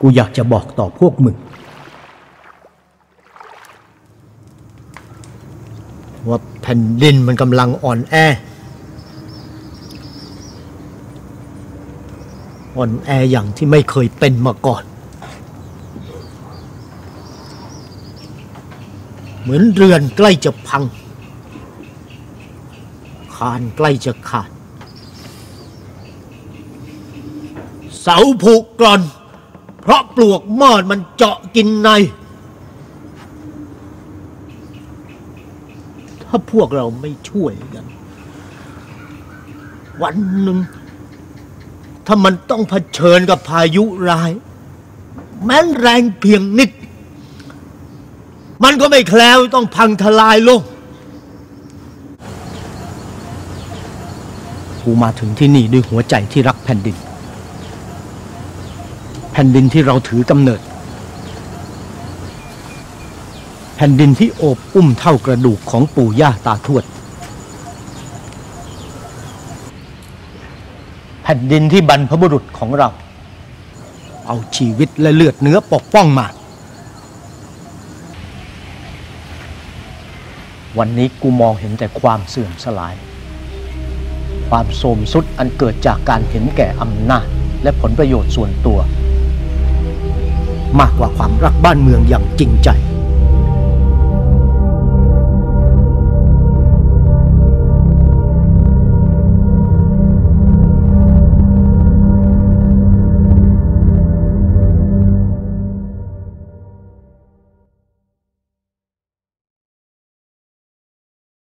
กูอยากจะบอกต่อพวกมึง ว่าแผ่นดินมันกำลังอ่อนแอ อ่อนแออย่างที่ไม่เคยเป็นมาก่อน เหมือนเรือนใกล้จะพัง คานใกล้จะขาด เสาผุกร่อน เพราะปลวกมอดมันเจาะกินใน ถ้าพวกเราไม่ช่วยกัน วันหนึ่ง ถ้ามันต้องเผชิญกับพายุร้าย แม้นแรงเพียงนิด มันก็ไม่แคล้วต้องพังทลายลงกูมาถึงที่นี่ด้วยหัวใจที่รักแผ่นดิน แผ่นดินที่เราถือกำเนิด แผ่นดินที่โอบอุ้มเท่ากระดูกของปู่ย่าตาทวด แผ่นดินที่บรรพบุรุษของเรา เอาชีวิตและเลือดเนื้อปกป้องมา วันนี้กูมองเห็นแต่ความเสื่อมสลาย ความโทรมสุดอันเกิดจากการเห็นแก่อำนาจและผลประโยชน์ส่วนตัว มากกว่าความรักบ้านเมืองอย่างจริงใจ